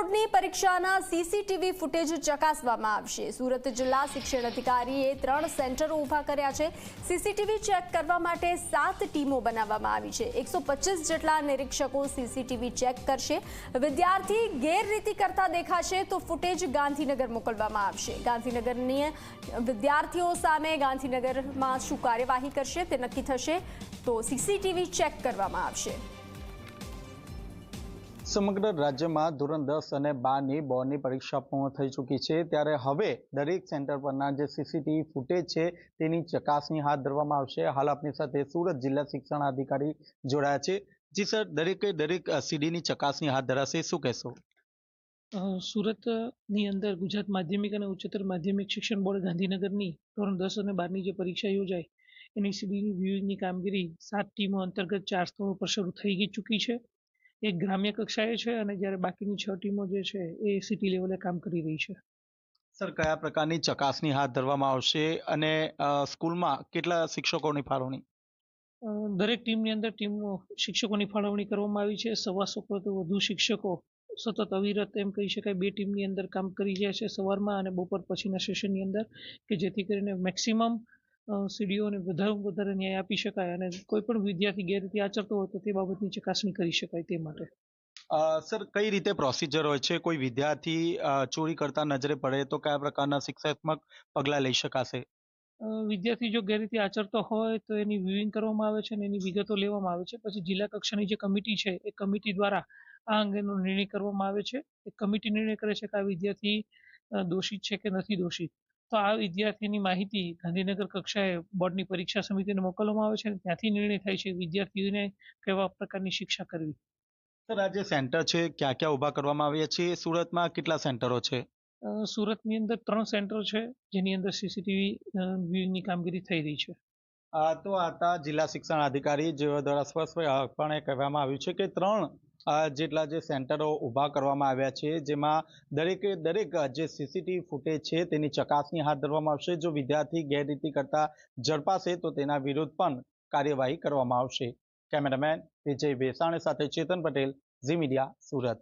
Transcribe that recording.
બોર્ડની પરીક્ષાના CCTV footage ચકાસવામાં આવશે. સુરત જિલ્લા શિક્ષણ અધિકારીએ ત્રણ સેન્ટરો ઊભા કર્યા છે. સીસીટીવી ચેક કરવા માટે સાત ટીમો બનાવવામાં આવી છે. એકસો જેટલા નિરીક્ષકો સીસીટીવી ચેક કરશે. વિદ્યાર્થી ગેરરીતિ કરતા દેખાશે તો ફૂટેજ ગાંધીનગર મોકલવામાં આવશે. ગાંધીનગરની વિદ્યાર્થીઓ સામે ગાંધીનગરમાં શું કાર્યવાહી કરશે તે નક્કી થશે તો સીસીટીવી ચેક કરવામાં આવશે. સમગ્ર રાજ્યમાં ધોરણ દસ અને બારની બોર્ડની પરીક્ષા પૂર્ણ થઈ ચૂકી છે. ત્યારે હવે દરેક સેન્ટર પરના જે સીસીટીવી ફૂટેજ છે, તેની ચકાસણી હાથ ધરવામાં આવશે. હાલ આપની સાથે સુરત જિલ્લા શિક્ષણ અધિકારી જોડાયા છે. જી સર, દરેકે દરેક સીડીની ચકાસણી હાથ ધરાશે. શું કહેશો? સુરતની અંદર ગુજરાત માધ્યમિક અને ઉચ્ચતર માધ્યમિક શિક્ષણ બોર્ડ ગાંધીનગરની ધોરણ દસ અને બારની જે પરીક્ષા યોજાય, એની સીડીની વ્યૂહની કામગીરી સાત ટીમો અંતર્ગત ચાર સ્થળો પર શરૂ થઈ ગઈ ચૂકી છે. એક ગ્રામ્ય કક્ષાએ છે અને જ્યારે બાકીની છ ટીમો જે છે એ સિટી લેવલે કામ કરી રહી છે. સર કયા પ્રકારની ચકાસણી હાથ ધરવામાં આવશે અને સ્કૂલમાં કેટલા શિક્ષકોની ફાળવણી? દરેક ટીમની અંદર ટીમો શિક્ષકોની ફાળવણી કરવામાં આવી છે. સવાસો કરતાં વધુ શિક્ષકો સતત અવિરત એમ કહી શકાય બે ટીમની અંદર કામ કરી રહ્યા છે સવારમાં અને બપોર પછીના સેશનની અંદર કે જેથી કરીને મેક્સિમમ સીડીઓને વધારે વધારે ન્યાય આપી શકાય અને કોઈ પણ વિદ્યાર્થી ગેરરીતિ આચરતો હોય તો તે બાબતની ચકાસણી કરી શકાય તે માટે. સર કઈ રીતે પ્રોસિજર હોય છે? કોઈ વિદ્યાર્થી ચોરી કરતા નજરે પડે તો કયા પ્રકારના શિક્ષાત્મક પગલાં લઈ શકાશે? વિદ્યાર્થી જો ગેરરીતિ આચરતો હોય તો એની વ્યુઇંગ કરવામાં આવે છે અને એની વિગતો લેવામાં આવે છે. પછી જિલ્લા કક્ષાની જે કમિટી છે એ કમિટી દ્વારા આ અંગેનો નિર્ણય કરવામાં આવે છે. એ કમિટી નિર્ણય કરે છે કે આ વિદ્યાર્થી દોષિત છે કે નથી દોષિત. તો આ વિદ્યાર્થીની માહિતી ગાંધીનગર કક્ષાએ બોર્ડની પરીક્ષા સમિતિને મોકલવામાં આવે છે અને ત્યાંથી નિર્ણય થાય છે વિદ્યાર્થીઓને કેવા પ્રકારની શિક્ષા કરવી. સર આ જે સેન્ટર છે ક્યાં ક્યાં ઊભા કરવામાં આવ્યા છે? સુરતમાં કેટલા સેન્ટરો છે? સુરતની અંદર ત્રણ સેન્ટરો છે જેની અંદર સીસીટીવી વ્યુઇંગની કામગીરી થઈ રહી છે. આ તો આતા જિલ્લા શિક્ષણ અધિકારી જેઓ દ્વારા સ્પષ્ટપણે કહેવામાં આવ્યું છે કે ત્રણ જેટલા જે સેન્ટરો ઊભા કરવામાં આવ્યા છે, જેમાં દરેકે દરેક જે સીસીટીવી ફૂટેજ છે તેની ચકાસણી હાથ ધરવામાં આવશે. જો વિદ્યાર્થી ગેરરીતિ કરતા ઝડપાશે, તો તેના વિરુદ્ધ પણ કાર્યવાહી કરવામાં આવશે. કેમેરામેન વિજય ભેસાણે સાથે ચેતન પટેલ, ઝી મીડિયા સુરત.